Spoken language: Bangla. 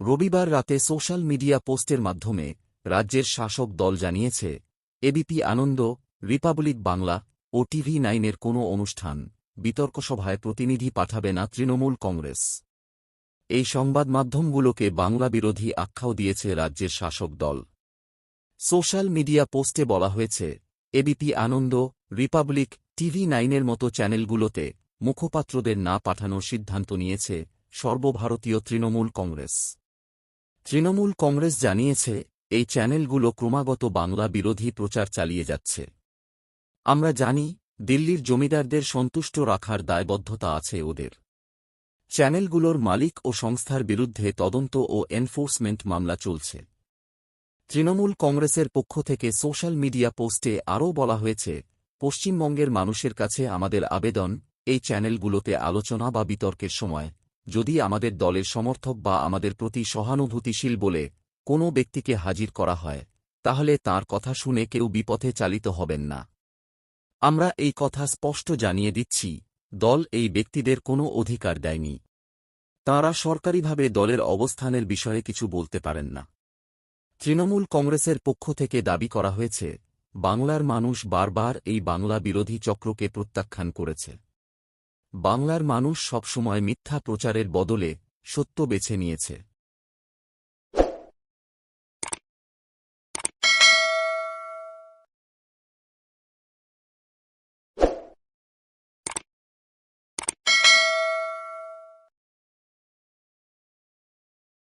রবিবার রাতে সোশ্যাল মিডিয়া পোস্টের মাধ্যমে রাজ্যের শাসক দল জানিয়েছে, এবিপি আনন্দ, রিপাবলিক বাংলা ও টিভি নাইনের কোনো অনুষ্ঠান বিতর্ক সভায় প্রতিনিধি পাঠাবে না তৃণমূল কংগ্রেস। এই সংবাদ মাধ্যমগুলোকে বাংলা বিরোধী আখ্যাও দিয়েছে রাজ্যের শাসক দল। সোশ্যাল মিডিয়া পোস্টে বলা হয়েছে, এবিপি আনন্দ, রিপাবলিক, টিভি নাইনের মতো চ্যানেলগুলোতে মুখপাত্রদের না পাঠানোর সিদ্ধান্ত নিয়েছে সর্বভারতীয় তৃণমূল কংগ্রেস। তৃণমূল কংগ্রেস জানিয়েছে, এই চ্যানেলগুলো ক্রমাগত বাংলা বিরোধী প্রচার চালিয়ে যাচ্ছে। আমরা জানি, দিল্লির জমিদারদের সন্তুষ্ট রাখার দায়বদ্ধতা আছে ওদের। চ্যানেলগুলোর মালিক ও সংস্থার বিরুদ্ধে তদন্ত ও এনফোর্সমেন্ট মামলা চলছে। তৃণমূল কংগ্রেসের পক্ষ থেকে সোশ্যাল মিডিয়া পোস্টে আরও বলা হয়েছে, পশ্চিমবঙ্গের মানুষের কাছে আমাদের আবেদন, এই চ্যানেলগুলোতে আলোচনা বা বিতর্কের সময় যদি আমাদের দলের সমর্থক বা আমাদের প্রতি সহানুভূতিশীল বলে কোনো ব্যক্তিকে হাজির করা হয়, তাহলে তার কথা শুনে কেউ বিপথে চালিত হবেন না। আমরা এই কথা স্পষ্ট জানিয়ে দিচ্ছি, দল এই ব্যক্তিদের কোনো অধিকার দেয়নি। তাঁরা সরকারিভাবে দলের অবস্থানের বিষয়ে কিছু বলতে পারেন না। তৃণমূল কংগ্রেসের পক্ষ থেকে দাবি করা হয়েছে, বাংলার মানুষ বারবার এই বাংলা বিরোধী চক্রকে প্রত্যাখ্যান করেছে। বাংলার মানুষ সবসময় মিথ্যা প্রচারের বদলে সত্য বেছে নিয়েছে।